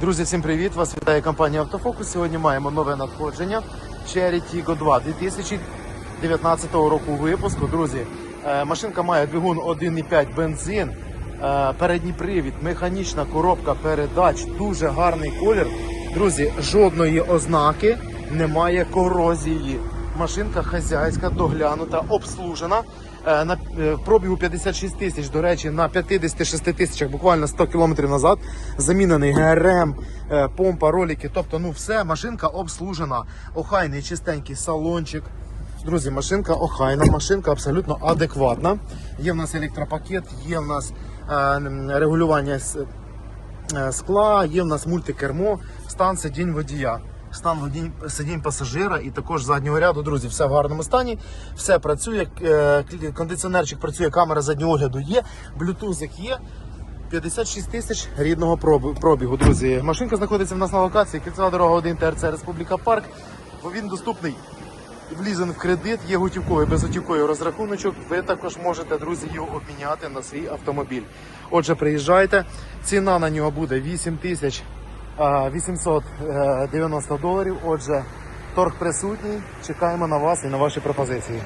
Друзі, всім привіт! Вас вітає компанія Автофокус. Сьогодні маємо нове надходження Cherry Tiggo 2 2019 року випуску. Друзі, е, машинка має двигун 1,5 бензин, е, передній привід, механічна коробка передач, дуже гарний колір. Друзі, жодної ознаки немає корозії. Машинка хазяйська, доглянута, обслужена. Е, На е, пробігу 56 тисяч, до речі, на 56 тисячах, буквально 100 кілометрів назад, замінений ГРМ, е, помпа, ролики. Тобто, ну все, машинка обслужена. Охайний, чистенький салончик. Друзі, машинка охайна, машинка абсолютно адекватна. Є в нас електропакет, є в нас регулювання скла, є в нас мультикермо, стан сидінь водія. Стан сидінь пасажира і також заднього ряду, друзі, все в гарному стані, все працює, е, кондиціонерчик працює, камера заднього огляду є, блютузик є. 56 тисяч рідного пробігу, друзі. Машинка знаходиться в нас на локації, кільцева дорога 1 ТРЦ Республіка Парк. Бо він доступний в лізинг в кредит, є готівковий, безготівковий розрахуночок. Ви також можете, друзі, його обміняти на свій автомобіль. Отже, приїжджайте. Ціна на нього буде 8 тисяч 890 доларів. Отже, торг присутній. Чекаємо на вас і на ваші пропозиції.